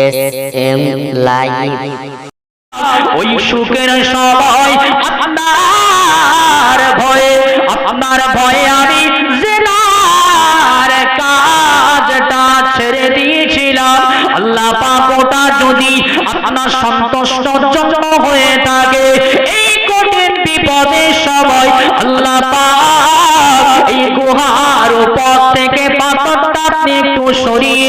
S M ওই সুখের সবাই আপনার ভয়ে আপনার ভয়ে আমি জেনার কাজটা ছেড়ে দিয়েছিলাম। আল্লাহ পাক ওটা যদি আপনার সন্তুষ্ট জন্য হয়ে থাকে, এই কঠিন বিপদের সময় আল্লাহ পাক এই গুহার উপর থেকে পাথরটা আপনি একটু সরিয়ে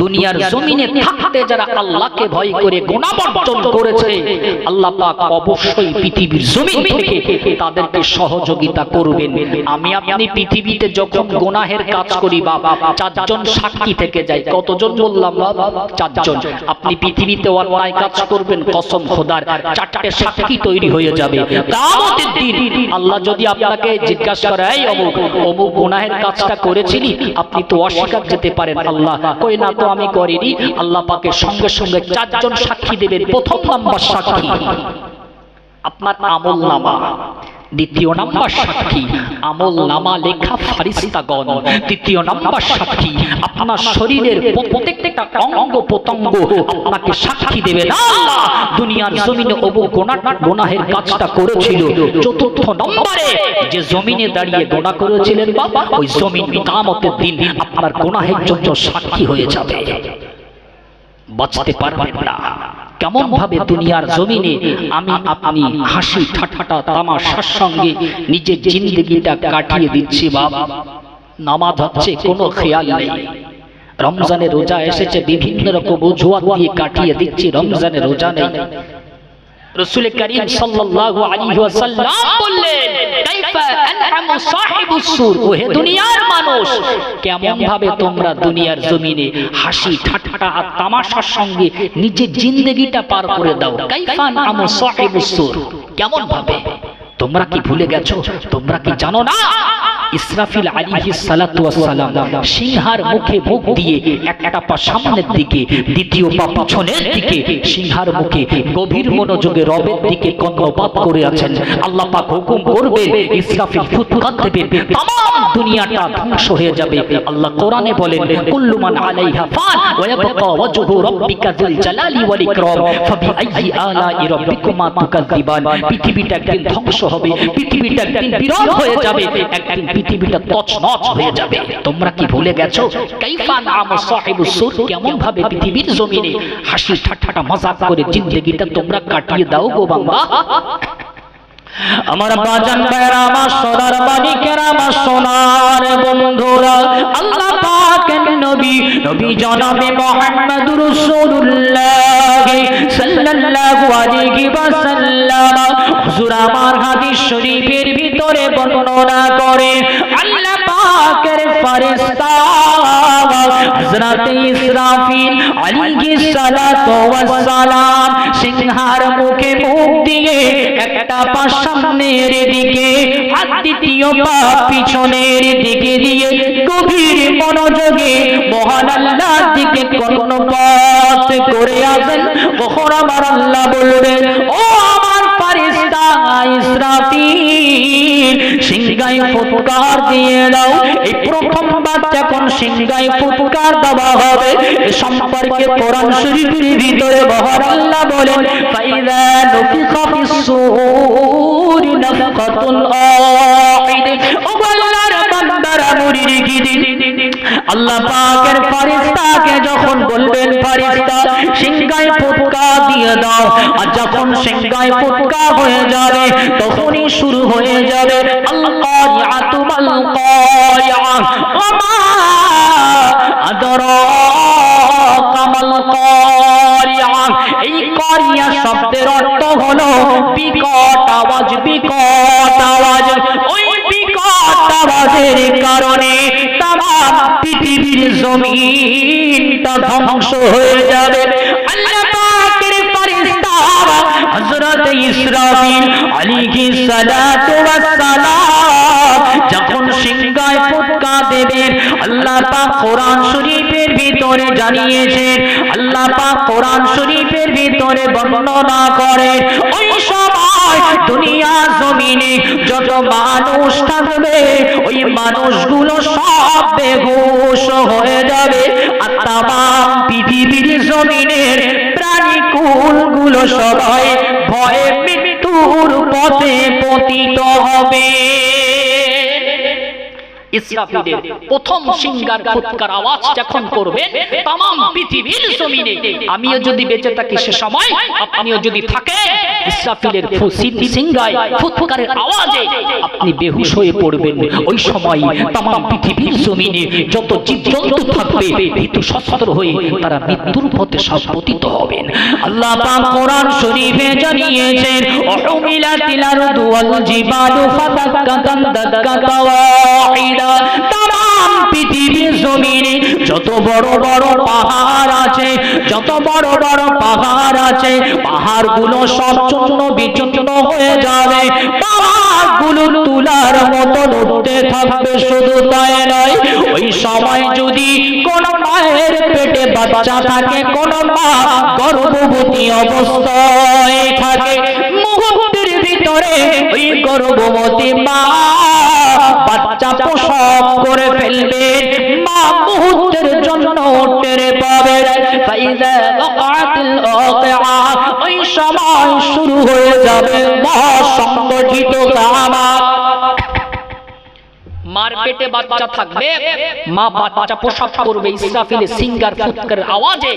দুনিয়ার জমিনে থাকতে যারা আল্লাহকে ভয় করে গুনাহ বর্জন করেছে আল্লাহ পাক অবশ্যই পৃথিবীর জমিন থেকে তাদেরকে সহযোগিতা করবেন। আমি আপনি পৃথিবীতে যখন গুনাহের কাজ করি বাবা চারজন সাক্ষী থেকে যাই কতজন বললাম বাবা চারজন আপনি পৃথিবীতে অন্যায় কাজ করবেন কসম খোদার চারটে সাক্ষী তৈরি হয়ে যাবে। কিয়ামতের দিন। আল্লাহ যদি আপনাকে জিজ্ঞাসা করে এই অমুক অমুক গুনাহের কাজটা করেছিলি? আপনি তো অস্বীকার যেতে পারেন আল্লাহ কই না তো আমি করিনি। আল্লাহ পাকে সঙ্গে সঙ্গে চারজন সাক্ষী দেবেন। প্রথম নাম্বার সাক্ষী। আপনার আমল নামা। দ্বিতীয় নাম্বার সাক্ষী। আমল নামা লেখা ফারিস্তাগণ তৃতীয় নাম্বার সাক্ষী, আপনার শরীরের প্রত্যেকটা অঙ্গ প্রত্যঙ্গ আপনাকে সাক্ষী দেবে। না দুনিয়ার জমিনে অবু গোনা গোনাহের কাজটা করেছিল। চতুর্থ নম্বরে যে জমিনে দাঁড়িয়ে গোনা করেছিলেন বাবা ওই জমিন কামতের দিন আপনার গোনাহের জন্য সাক্ষী হয়ে যাবে। বাঁচতে পারবেন না। কেমন ভাবে দুনিয়ার জমিনে আমি আপনি হাসি ঠাট্টা তামাশার সঙ্গে নিজের জিন্দগিটা কাটিয়ে দিচ্ছি বাবা। নামাজ হচ্ছে কোনো খেয়াল নেই। রমজানের রোজা এসেছে বিভিন্ন রকম অজুহাত দিয়ে কাটিয়ে দিচ্ছি রমজানের রোজা নেই। রসুল করিম সাল্লাল্লাহু আলাইহি ওয়াসাল্লাম বললেন কেমন ভাবে তোমরা দুনিয়ার জমিনে হাসি, ঠাট্টা আর তামাশার সঙ্গে নিজের জিন্দেগিটা পার করে দাও। কেমন ভাবে? তোমরা কি ভুলে গেছো? তোমরা কি জানো না? ইসরাফিল আলী সালাতাম সিংহার মুখে মুখ দিয়ে একটা পা সামনের দিকে, দ্বিতীয় পা পিছনের দিকে, সিংহার মুখে গভীর মনোযোগে রবের দিকে কন্নপাত করে আছেন। আল্লাহ পাক হুকুম করবে ইসরাফিল ফুৎকার দেবে তাম দুনিয়াটা ধ্বংস হয়ে যাবে। আল্লাহ কোরআনে বলেন কুল্লুমান আলাইহা ফাল ওয়া ইয়াবকা ওয়াজহু রাব্বিকা যুল জালালি ওয়াল ইকরাম। ফাবি আইয়ি আলাই রাব্বিকুমা তুকাযযিবান পৃথিবীটা একদিন ধ্বংস হবে, পৃথিবীটা একদিন বিরল হয়ে যাবে, একদিন পৃথিবীটা তছনছ হয়ে যাবে। তোমরা কি ভুলে গেছো? কাইফা নাম সাহিবুস সুর? কেমন ভাবে পৃথিবীর জমিনে হাসি ঠাট্টা মজাক করে জিন্দেগিটা তোমরা কাটিয়ে দাও গো বাংলা আমার বাজান ভাইরা আমার সোনার মানিকেরা আমার সোনার বন্ধুরা, আল্লাহ পাকের নবী নবী জনাবে মুহাম্মদুর রাসূলুল্লাহ সাল্লাল্লাহু আলাইহি ওয়াসাল্লাম। হুজুর, আমার হাদিস শরীফের ভিতরে বর্ণনা করে, আল্লাহ সিংহার মুখে মুখ দিয়ে একটা পা সামনের দিকে দ্বিতীয় পা পিছনের দিকে দিয়ে গভীর মনোযোগে মহান দিকে কর্ণপাত করে আসেন। কখন আমার আল্লাহ বলবেন, ও আমার ইসরাফিল সিংগাই ফুৎকার দিয়ে দাও। এই প্রথম বাচ্চা কোন সিংগাই ফুৎকার দেওয়া হবে। এ সম্পর্কে কোরআন শরীফের ভিতরে বহর আল্লাহ বলেন, ফাইদা নুফিখা ফিস-সূরি নাফখাতুন ওয়াহিদ ও বান্দারা মুরিদি গিদি আল্লাহ পাকের ফেরেশতাকে যখন বলবেন সিংগায় ফুটকা দিয়ে দাও। আর যখন ফুটকা হয়ে যাবে, তখনই শুরু হয়ে যাবে আল্লাহ ইয়াতুমাল কায়া ওমা আদরাকা মাল কারিয়া এই কারিয়া শব্দের অর্থ হলো বিকট আওয়াজ বিকট আওয়াজ। ওই আওয়াজের কারণে তাম পৃথিবীর জমিনটা ধ্বংস হয়ে যাবে। আল্লাহ পাকের যখন সিংহায় দেবেন, আল্লাহ পাক কোরআন শরীফের ভিতরে জানিয়েছেন, আল্লাহ পাক কোরআন শরীফের ভিতরে বর্ণনা করে ওই সময় দুনিয়া জমিনে, যত মানুষ থাকবে, ওই মানুষগুলো সব বেহুশ হয়ে যাবে। আর তাম পৃথিবীর জমিনের প্রাণী গুলো সবাই ভয়ে মৃত্যুর পথে পতিত হবে। ইসরাফিলের প্রথম সিঙ্গার ফুৎকার আওয়াজ যখন করবেন তাম পৃথিবীর জমিনে, আমিও যদি বেঁচে থাকি সে সময়, আপনিও যদি থাকেন, ইসরাফিলের সিঙ্গায়, ফুৎকারের আওয়াজে আপনি বেহুশ হয়ে পড়বেন। ওই সময় তাম পৃথিবীর জমিনে যত জীবজন্তু থাকবে, ভীতু সশস্ত্র হয়ে তারা মৃত্যুর পথে সব পতিত হবেন। আল্লাহ কোরআন শরীফে জানিয়েছেন উহমিলাতিল আরদু ওয়াল জিবালু ফাদাক্কাতান দাক্কাতা তাম পৃথিবীর জমিনে যত বড় বড় পাহাড় আছে, যত বড় বড় পাহাড় আছে, পাহাড়গুলো চূর্ণ বিচূর্ণ হয়ে যাবে। পাহাড়গুলো তুলার মতো উঠতে থাকবে, শুধু তাই নয়, ওই সময় যদি কোন মায়ের পেটে বাচ্চা থাকে, কোন মা গর্ভবতী অবস্থায় থাকে ভিতরে ওই গর্ভবতী মা বাচ্চা প্রসব করে ফেলবে। মা মুহূর্তের জন্য টেরে পাবে। ওই সময় শুরু হয়ে যাবে মহাসংগঠিত কামাত মার পেটে বাচ্চা থাকবে, মা বাচ্চা প্রসব করবে, ইসরাফিলের সিঙ্গার ফুৎকার আওয়াজে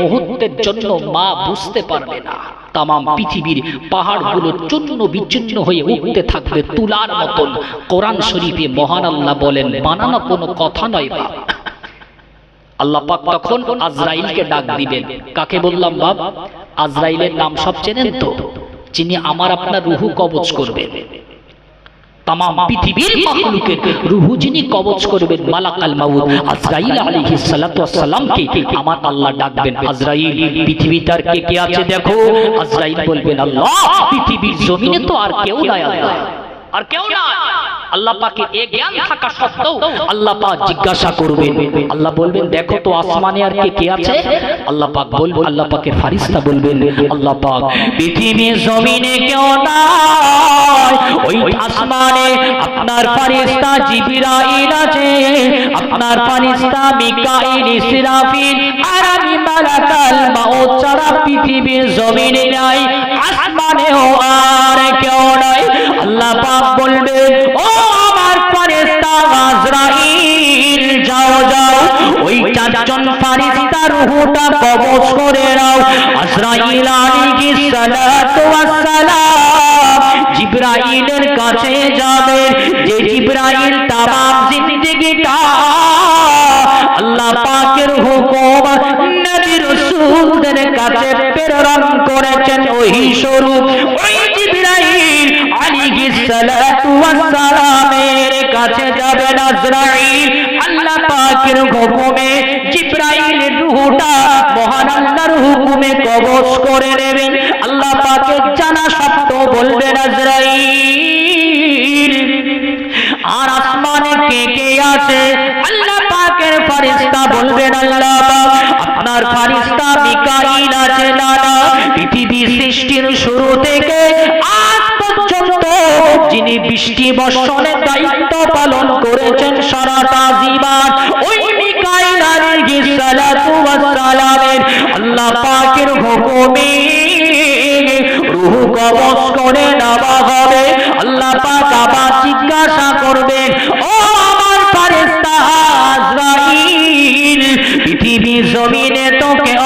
মুহূর্তের জন্য মা বুঝতে পারবে না। তামাম পৃথিবীর পাহাড়গুলো চূর্ণ বিচ্ছিন্ন হয়ে উঠতে থাকবে তুলার মতন। কোরআন শরীফে মহান আল্লাহ বলেন, বানানো কোনো কথা নয় বা আল্লাহ পাক তখন আজরাইলকে ডাক দিবেন। কাকে বললাম বাপ? আজরাইলের নাম সব চেনেন তো? যিনি আমার আপনার রুহু কবজ করবেন। তাম পৃথিবীর মাখলুকের রুহু যিনি কবজ করবেন, মালাকাল মাউদ আজরাইল আলাইহিস সালাতু ওয়াসসালামকে আমার আল্লাহ ডাকবেন। আজরাইল, পৃথিবীতে আর কে কে আছে দেখো? আজরাইল বলবেন, আল্লাহ, পৃথিবীর জমিনে তো আর কেউ নাই আল্লাহ। আর কেউ না আল্লাহ পাকে এ জ্ঞান থাকা সত্ত্বেও জিজ্ঞাসা করবেন। আল্লাহ বলবেন, দেখো তো আসমানে আর কে কে আছে? আল্লাহ পাক বলবেন আল্লাহ পাকের ফারিস্তা বলবেন, আল্লাহ পাক, পৃথিবীর জমিনে কেউ নাই ওই আসমানে আপনার ফারিস্তা জিবরাইল আছে। আপনার ফারিস্তা মিকাইল, ইসরাফিল আর আমি মালাকাল মাউত ছাড়া পৃথিবীর জমিনে নাই। আসমানেও আর কেউ নাই। আল্লাহ পাক বলবে ও আমার ফারিস্তা আজরাইল, যাও যাও। ওই চারজন ফারিস্তা রুহুটা কবজ করে নাও। আজরাইল আলাইহিস সালাতু ওয়াস জিবরাইলের কাছে যাবে যে জিবরাইল তামাম জিন্দেগিটা আল্লাহ পাকের হুকুম নবী রাসূলদের কাছে প্রেরণ করেছেন। ওই স্বরূপ ওই জিবরাইল আলাইহিস সালাতু ওয়াস সালামের কাছে যাবে আজরাইল আল্লাহ পাকের হুকুমে জিবরাইলের রূহটা হুকুমে কবজ করে নেবেন আল্লাহ পাকের জানা সত্য বলবেন, আজরাইল, আর আসমানে কে কে আছে? আল্লাহ পাকের ফারিস্তা বলবেন, আল্লাহ আপনার ফারিস্তা মিকাইল আছে, দাদা। পৃথিবী সৃষ্টির শুরু থেকে আজ পর্যন্ত যিনি বৃষ্টি বর্ষণের দায়িত্ব পালন করেছেন, সারাটা জীবন পাকের হুকুমে রূহ কবজ করে নেওয়া হবে। আল্লাহ পাক আবার জিজ্ঞাসা করবেন, ও আমার ফারেস্তা পৃথিবী জমিনে তো কেউ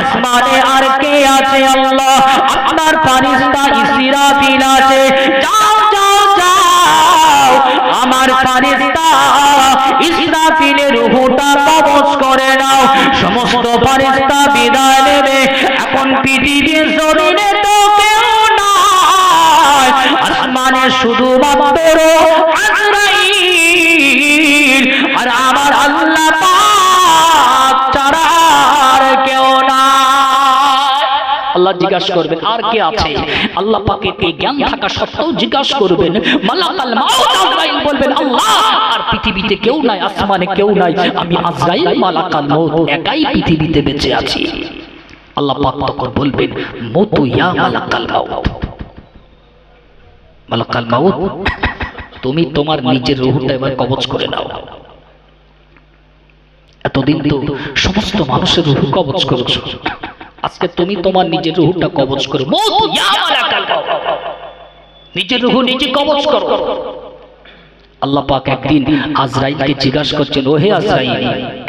আসমানে আর কে আছে আল্লাহ? আপনার ফারিস্তা ইসরাফিল আছে। যাও যাও যাও, আমার ফারিস্তা ইসরাফিলের রূহটা কবজ করে নাও। সমস্ত ফারিস্তা বিদায় নেবে। এখন পৃথিবীর জমিনে তো কেউ নয় আসমানে শুধুমাত্র আল্লাহ জিজ্ঞাসা করবেন আর কে আছে? আল্লাহ পাকে এই জ্ঞান থাকা সত্ত্বেও জিজ্ঞাসা করবেন মালাকাল মাউত আজরাইল? বলবেন আল্লাহ আর পৃথিবীতে কেউ নাই আসমানে কেউ নাই আমি আজরাইল মালাকাল মাউত একাই পৃথিবীতে বেঁচে আছি। আল্লাহ পাক তখন বলবেন মতু ইয়া মালাকাল মাউত। মালাকাল মাউত? তুমি তোমার নিজের রুহটা এবার কবজ করে নাও। এতদিন তো সমস্ত মানুষের রুহ কবজ করেছ। আজকে তুমি তোমার নিজের রুহটা কবজ করো। নিজের রুহ নিজে কবজ করো। আল্লাহ পাক একদিন আজরাইলকে জিজ্ঞাসা করছেন, ওহে আজরাইল,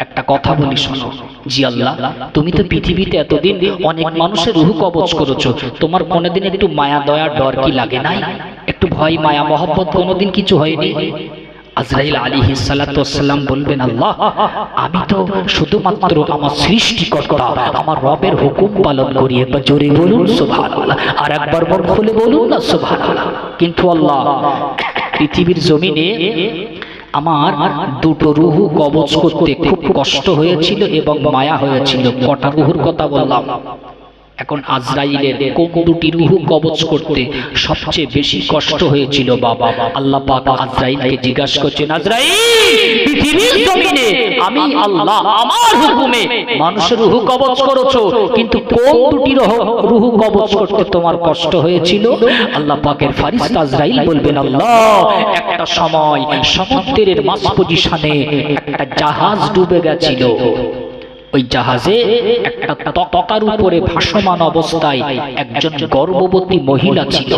একটা কথা বলি শোনো। জি আল্লাহ, তুমি তো পৃথিবীতে এতদিন অনেক মানুষের রুহ কবজ করেছ। তোমার কোনোদিন একটু মায়া, দয়া, ডর কি লাগে নাই? একটু ভয়, মায়া, মহব্বত কোনোদিন কিছু হয়নি? আজরাইল আলী সালাম বলবেন, আল্লাহ, আমি তো শুধুমাত্র আমার সৃষ্টিকর্তা, আমার রবের হুকুম পালন করি একবার জোরে বলুন, সুবহানাল্লাহ, আর একবার মন খুলে বলুন না, সুবহানাল্লাহ। কিন্তু আল্লাহ, পৃথিবীর জমিনে আমার দুটো রুহু কবজ করতে খুব কষ্ট হয়েছিল এবং মায়া হয়েছিল। কটা রুহুর কথা বললাম? এখন আজরাইলের কোন দুটি রুহু কবজ করতে সবচেয়ে বেশি কষ্ট হয়েছিল বাবা। আল্লাহ পাক আজরাইলকে জিজ্ঞাসা করছেন আমি আল্লাহ আমার হুকুমে মানুষের রুহু কবজ করেছ, কিন্তু কোন দুটি রুহু কবজ করতে তোমার কষ্ট হয়েছিল? আল্লাহ পাকের ফারিস্তা আজরাইল বলবেন, আল্লাহ, একটা সময় সমুদ্রের মাছ পজিশনে একটা জাহাজ ডুবে গেছিল। ওই জাহাজে একটা তকার উপরে ভাসমান অবস্থায় একজন গর্ভবতী মহিলা ছিল।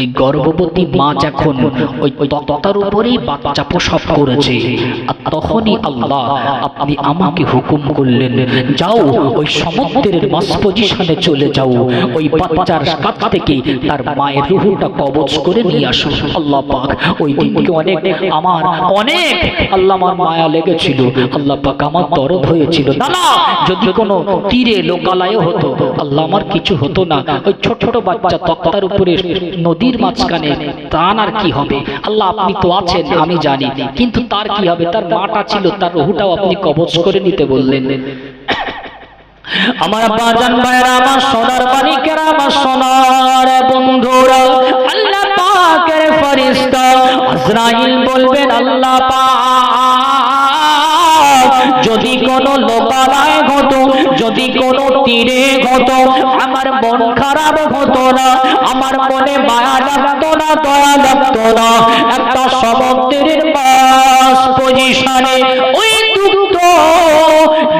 ওই গর্ভবতী মা যখন ওই তক্তার উপরেই বাচ্চা প্রসব করেছে তখনই আল্লাহ আপনি আমাকে হুকুম করলেন, যাও ওই সমুদ্রের মাস পজিশনে চলে যাও, ওই বাচ্চার থেকে তার মায়ের রুহুটা করে নিয়ে আসো। আল্লাহ পাক ওই দিনকে অনেক আমার অনেক আল্লাহ আমার মায়া লেগেছিল, আল্লাহ পাক আমার দরদ হয়েছিল। যদি কোনো তীরে লোকালয় হতো, আল্লাহ আমার কিছু হতো না। ওই ছোট ছোট বাচ্চা তক্তার উপরে নদীর মাঝখানে, তার আর কি হবে? আল্লাহ, আপনি তো আছেন, আমি জানি। কিন্তু তার কি হবে? তার মাটা ছিল, তার রহুটাও আপনি কবজ করে নিতে বললেন। আমার বাজান ভাইরা আমার সোনার মালিকেরা, আমার সোনার বন্ধুরা, আল্লাহ পাকের ফরিস্তা আজরাইল বলবেন, আল্লাহ পাক যদি কোনো লোকালয় হতো যদি কোনো তীরে হতো আমার মন খারাপ হতো না, আমার মনে মায়া লাগতো না, দয়া লাগতো না। একটা সমুদ্রের পাশ পজিশনে ওই দুগ্ধ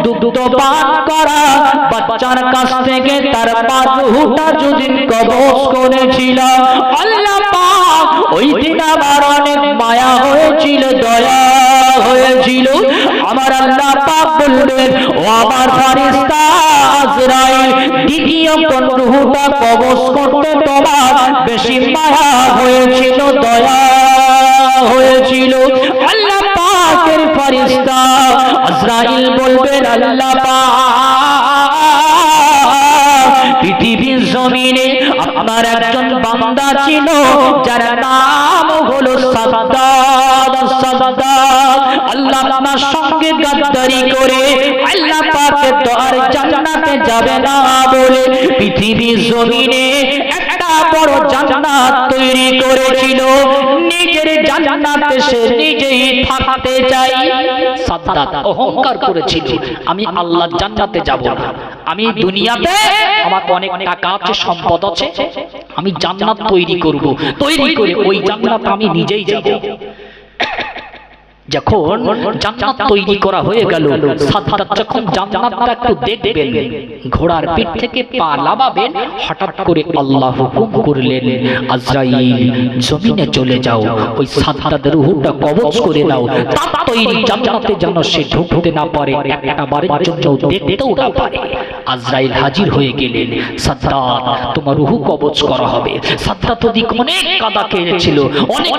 দুগ্ধ পান করা, বাচ্চার কাছ থেকে তার যদি কবজ করেছিল আল্লাহ ওই দিন আমার অনেক মায়া হয়েছিল, দয়া হয়েছিল। আমার আল্লাহ পাক বলবেন ও আমার ফারিস্তা আজরাইল, দ্বিতীয় কোন রুহটা কবজ করতে তোমার বেশি মায়া হয়েছিল, দয়া হয়েছিল? আল্লাহ পাকের ফারিস্তা আজরাইল বলবেন আল্লাহ পাক পৃথিবীর জমিনে আপনার একজন বান্দা ছিল, যার নাম হলো সাদ্দাদ। সাদ্দাদ আল্লাহ আপনার সঙ্গে গাদ্দারি করে আল্লাহ পাকের তো আর জান্নাতে যাবে না বলে পৃথিবীর জমিনে বড় জান্নাত তৈরি করেছিল। নিজের জান্নাতে সে নিজেই থাকতে চাই। সাদ্দাত অহংকার করেছিল। আমি আল্লাহর জান্নাতে যাব না। আমি দুনিয়াতে আমার অনেক টাকা আছে, সম্পদ আছে। আমি জান্নাত তৈরি করব। তৈরি করে ওই জান্নাত আমি নিজেই যাব। যখন জান্নাত তৈরি করা হয়ে গেল যখন জান্নাতটা একটু দেখবেন, ঘোড়ার পিঠ থেকে পা হঠাৎ করে আল্লাহ হুকুম করলেন, আজরাইল, জমিনে চলে যাও, ওই কবজ করে তৈরি জান্নাতে যেন সে ঢুকতে না পারে, একটা বারের জন্য দেখতেও না পারে। আজরাইল হাজির হয়ে গেলেন, সাদ্দাত, তোমার রুহু কবজ করা হবে। সাদ্দাত ওদিক অনেক কাদা খেয়েছিল, অনেক